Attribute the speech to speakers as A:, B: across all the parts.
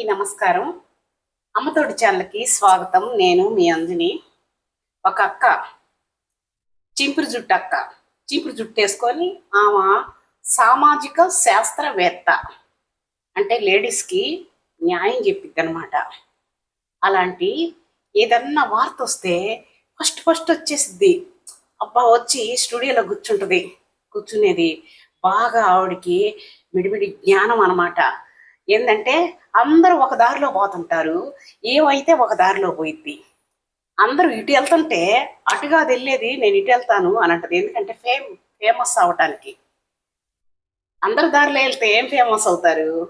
A: అందరికీ నమస్కారం. అమ్మతోడి ఛానల్కి స్వాగతం. నేను మీ అంజని. ఒక అక్క. చింపురు జుట్టు అక్క. చింపురు జుట్టు వేసుకొని ఆమె సామాజిక శాస్త్రవేత్త. అంటే లేడీస్కి న్యాయం చెప్పిద్ది అనమాట అలాంటి ఏదన్నా వార్త వస్తే ఫస్ట్ ఫస్ట్ వచ్చేసిద్ది. అబ్బా వచ్చి స్టూడియోలో కూర్చుంటుంది. కూర్చునేది బాగా ఆవిడకి మిడిమిడి జ్ఞానం అనమాట ఏంటంటే అందరూ ఒక దారిలో పోతుంటారు. ఏమైతే ఒక దారిలో పోయిద్ది? అందరూ ఇటు వెళ్తుంటే అటుగా వెళ్ళేది నేను ఇటు వెళ్తాను అని అంటది. ఎందుకంటే ఫేమ్ ఫేమస్ అవటానికి. అందరు దారిలో వెళ్తే ఏం ఫేమస్ అవుతారు?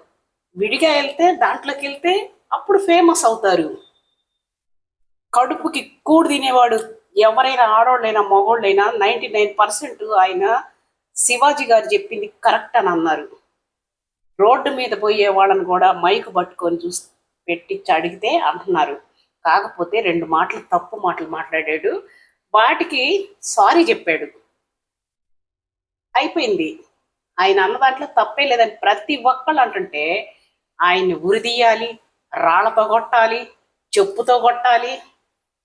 A: విడిగా వెళ్తే దాంట్లోకి వెళ్తే అప్పుడు ఫేమస్ అవుతారు. కడుపుకి కూడు తినేవాడు ఎవరైనా ఆడోళ్ళైనా మగోళ్ళైనా నైంటీ నైన్ పర్సెంట్ ఆయన శివాజీ గారు చెప్పింది కరెక్ట్ అని అన్నారు. రోడ్డు మీద పోయే వాళ్ళని కూడా మైక్ పట్టుకొని చూసి పెట్టించి అడిగితే అంటున్నారు. కాకపోతే రెండు మాటలు తప్పు మాటలు మాట్లాడాడు. వాటికి సారీ చెప్పాడు. అయిపోయింది. ఆయన అన్న దాంట్లో తప్పే లేదని ప్రతి ఒక్కళ్ళు అంటుంటే ఆయన్ని ఉరిదీయాలి రాళ్ళతో కొట్టాలి చెప్పుతో కొట్టాలి.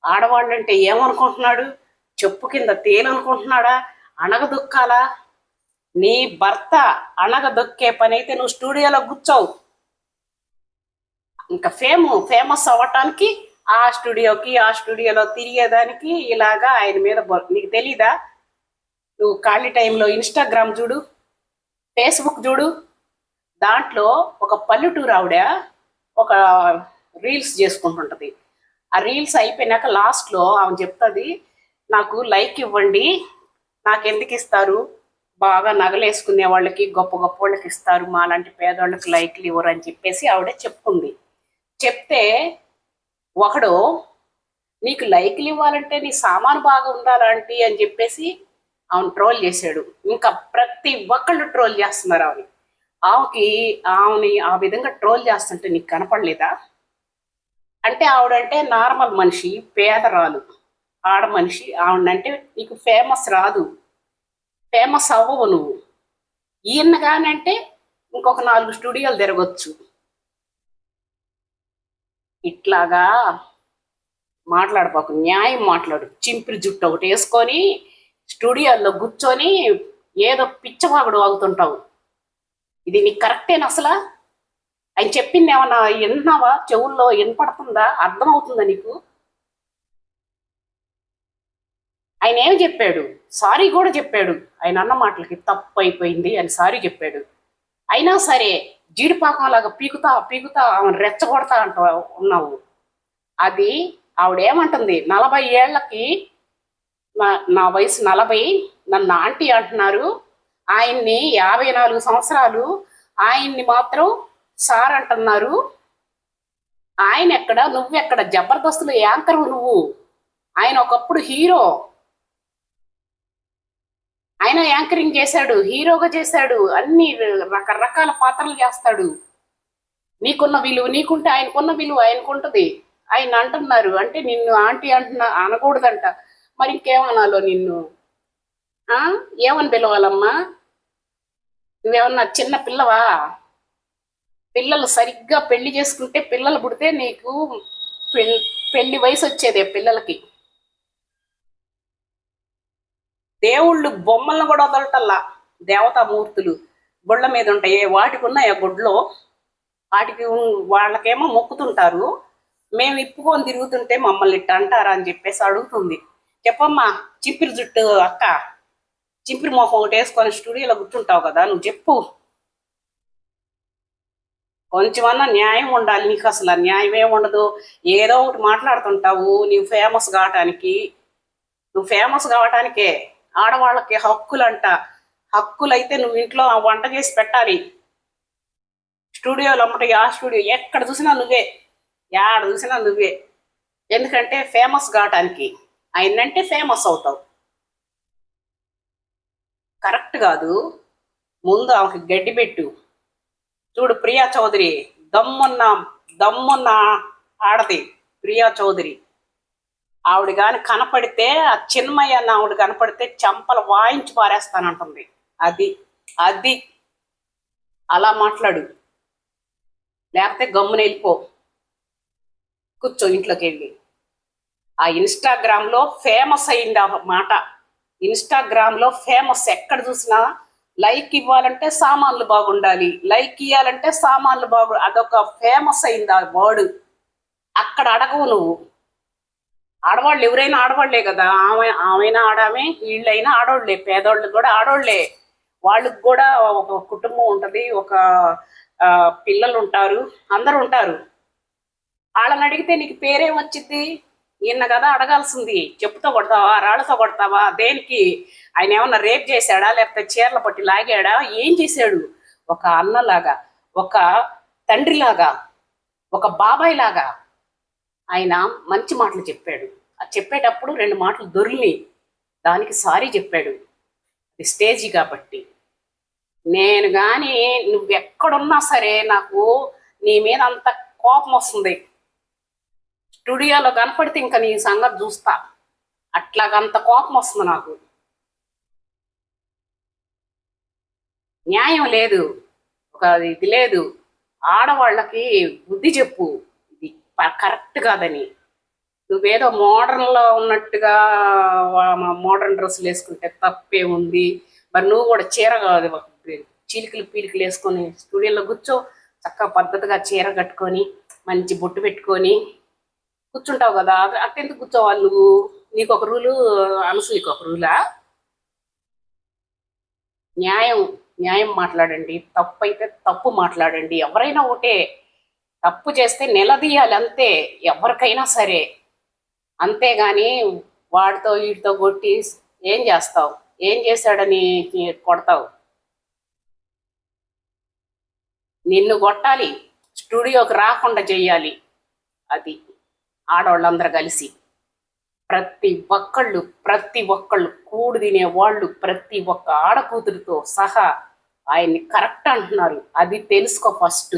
A: ఆడవాళ్ళంటే ఏమనుకుంటున్నాడు? చెప్పు కింద తేలనుకుంటున్నాడా? అణగదొక్కాలా? నీ భర్త అణగదొక్కే పని అయితే నువ్వు స్టూడియోలో కూర్చోవు. ఇంకా ఫేమ్ ఫేమస్ అవ్వటానికి ఆ స్టూడియోకి ఆ స్టూడియోలో తిరిగేదానికి ఇలాగా ఆయన మీద నీకు తెలీదా? నువ్వు ఖాళీ టైంలో ఇన్స్టాగ్రామ్ చూడు ఫేస్బుక్ చూడు దాంట్లో ఒక పల్లెటూరు ఆవిడ ఒక రీల్స్ చేసుకుంటుంటుంది. ఆ రీల్స్ అయిపోయినాక లాస్ట్లో ఆమె చెప్తుంది నాకు లైక్ ఇవ్వండి నాకు ఎందుకు ఇస్తారు? బాగా నగలేసుకునే వాళ్ళకి గొప్ప గొప్ప వాళ్ళకి ఇస్తారు. మాలాంటి పేదవాళ్ళకి లైక్లు ఇవ్వరు అని చెప్పేసి ఆవిడ చెప్పుకుంది. చెప్తే ఒకడు నీకు లైక్లు ఇవ్వాలంటే నీ సామాను బాగా ఉండాలంటే అని చెప్పేసి ఆమెను ట్రోల్ చేశాడు. ఇంకా ప్రతి ఒక్కళ్ళు ట్రోల్ చేస్తున్నారు ఆమెని ఆమెకి ఆమెని ఆ విధంగా ట్రోల్ చేస్తుంటే నీకు కనపడలేదా? అంటే ఆవిడంటే నార్మల్ మనిషి పేదరాలు. ఆడ మనిషి ఆవిడంటే నీకు ఫేమస్ రాదు. ఫేమస్ అవ్వవు నువ్వు. ఈయన కానంటే ఇంకొక నాలుగు స్టూడియోలు తిరగొచ్చు. ఇట్లాగా మాట్లాడపోకు న్యాయం మాట్లాడు. చింపిరి జుట్టు ఒకటి వేసుకొని స్టూడియోల్లో కూర్చొని ఏదో పిచ్చవాగుడు వాగుతుంటావు ఇది నీకు కరెక్టేనా అసలు? ఆయన చెప్పింది ఏమన్నా విన్నావా? చెవుల్లో వినపడుతుందా? అర్థమవుతుందా నీకు? ఆయన ఏం చెప్పాడు? సారీ కూడా చెప్పాడు. ఆయన అన్న మాటలకి తప్పు అయిపోయింది అని సారీ చెప్పాడు. అయినా సరే జీడిపాకంలాగా పీకుతా పీకుతా ఆమెను రెచ్చగొడతా అంట ఉన్నావు. అది ఆవిడేమంటుంది? నలభై ఏళ్ళకి నా నా వయసు నలభై నన్ను ఆంటీ అంటున్నారు. ఆయన్ని యాభై నాలుగు సంవత్సరాలు ఆయన్ని మాత్రం సార్ అంటున్నారు. ఆయన ఎక్కడ నువ్వెక్కడ? జబర్దస్తులు యాంకర్ నువ్వు. ఆయన ఒకప్పుడు హీరో. ఆయన యాంకరింగ్ చేశాడు హీరోగా చేశాడు అన్ని రకరకాల పాత్రలు చేస్తాడు. నీకున్న విలువ నీకుంటే ఆయనకున్న విలువ ఆయనకుంటుంది. ఆయన అంటున్నారు అంటే నిన్ను ఆంటీ అంటున్నా అనకూడదంట. మరి ఇంకేమనాలో నిన్ను? ఏమని పిలవాలమ్మా? నువ్వేమన్నా చిన్న పిల్లవా? పిల్లలు సరిగ్గా పెళ్ళి చేసుకుంటే పిల్లలు పుడితే నీకు పెళ్ళి పెళ్ళి వయసు వచ్చేదే పిల్లలకి. దేవుళ్ళు బొమ్మలను కూడా వదలటల్లా దేవతామూర్తులు గుళ్ళ మీద ఉంటాయి. వాటికి ఉన్నాయి ఆ గుడ్లో? వాటికి వాళ్ళకేమో మొక్కుతుంటారు. మేము ఇప్పుకొని తిరుగుతుంటే మమ్మల్ని ఇట్ట అంటారా అని చెప్పేసి అడుగుతుంది. చెప్పమ్మా చింపిరి జుట్టు అక్క. చింపిరి మొహం ఒకటి వేసుకొని స్టూడియోలో గుర్తుంటావు కదా నువ్వు చెప్పు. కొంచెమన్నా న్యాయం ఉండాలి. నీకు అసలు న్యాయం ఏముండదు ఏదో ఒకటి మాట్లాడుతుంటావు. నువ్వు ఫేమస్ కావటానికి. నువ్వు ఫేమస్ కావటానికే. ఆడవాళ్ళకి హక్కులంట. హక్కులైతే నువ్వు ఇంట్లో ఆ వంట చేసి పెట్టాలి. స్టూడియోలో అమ్మటం ఆ స్టూడియో ఎక్కడ చూసినా నువ్వే. యాడ చూసినా నువ్వే. ఎందుకంటే ఫేమస్ కావటానికి. ఆయనంటే ఫేమస్ అవుతావు. కరెక్ట్ కాదు. ముందు ఆమెకి గడ్డి పెట్టు. చూడు ప్రియా చౌదరి దమ్మున్న దమ్మున్న ఆడది. ప్రియా చౌదరి. ఆవిడ కానీ కనపడితే ఆ చిన్మయ్య అన్న ఆవిడ కనపడితే చంపలు వాయించి పారేస్తానంటుంది. అది అది. అలా మాట్లాడు. లేకపోతే గమ్మున వెళ్ళిపో. కూర్చో ఇంట్లోకి వెళ్ళి ఆ ఇన్స్టాగ్రామ్లో ఫేమస్ అయింది ఆ మాట. ఇన్స్టాగ్రామ్లో ఫేమస్ ఎక్కడ చూసినా లైక్ ఇవ్వాలంటే సామాన్లు బాగుండాలి. లైక్ ఇవ్వాలంటే సామాన్లు బాగు అదొక ఫేమస్ అయింది ఆ వర్డ్. అక్కడ అడగవు నువ్వు. ఆడవాళ్ళు ఎవరైనా ఆడవాళ్ళే కదా. ఆమె ఆమెనా ఆడామే వీళ్ళైనా ఆడవాళ్ళే పేదవాళ్ళు కూడా ఆడవాళ్ళే వాళ్ళకి కూడా ఒక కుటుంబం ఉంటుంది ఒక పిల్లలు ఉంటారు అందరు ఉంటారు. వాళ్ళని అడిగితే నీకు పేరేం వచ్చింది? ఈయన కదా అడగాల్సింది. చెప్పుతో కొడతావా రాళ్ళతో కొడతావా? దేనికి? ఆయన ఏమన్నా రేప్ చేశాడా లేకపోతే చీరల పట్టి లాగాడా? ఏం చేశాడు? ఒక అన్నలాగా ఒక తండ్రిలాగా ఒక బాబాయ్ లాగా ఆయన మంచి మాటలు చెప్పాడు. అది చెప్పేటప్పుడు రెండు మాటలు దొరిని దానికి సారీ చెప్పాడు. అది స్టేజ్ కాబట్టి. నేను కానీ నువ్వు ఎక్కడున్నా సరే నాకు నీ మీద అంత కోపం వస్తుంది. స్టూడియోలో కనపడితే ఇంకా నీ సంగతి చూస్తా. అట్లాగంత కోపం వస్తుంది నాకు. న్యాయం లేదు. ఒక ఇది లేదు. ఆడవాళ్ళకి బుద్ధి చెప్పు. కరెక్ట్ కాదని నువ్వేదో మోడర్న్లో ఉన్నట్టుగా మోడర్న్ డ్రెస్సులు వేసుకుంటే తప్పే ఉంది. మరి నువ్వు కూడా చీర కాదు చీలికలు పీలికలు వేసుకొని స్టూడియోలో కూర్చో చక్కగా పద్ధతిగా చీర కట్టుకొని మంచి బొట్టు పెట్టుకొని కూర్చుంటావు కదా. అట్టెందుకు కూర్చోవాలి నువ్వు? నీకు ఒక రూలు అనసూయకు ఒక రూలా? న్యాయం న్యాయం మాట్లాడండి. తప్పు అయితే తప్పు మాట్లాడండి. ఎవరైనా ఒకటే తప్పు చేస్తే నిలదీయాలి అంతే ఎవరికైనా సరే. అంతేగాని వాడితో వీడితో కొట్టి ఏం చేస్తావు? ఏం చేశాడని కొడతావు? నిన్ను కొట్టాలి స్టూడియోకి రాకుండా చెయ్యాలి అది ఆడవాళ్ళందరూ కలిసి. ప్రతి ఒక్కళ్ళు ప్రతి ఒక్కళ్ళు కూడు తినే వాళ్ళు ప్రతి ఒక్క ఆడకూతురితో సహా ఆయన్ని కరెక్ట్ అంటున్నారు. అది తెలుసుకో ఫస్ట్.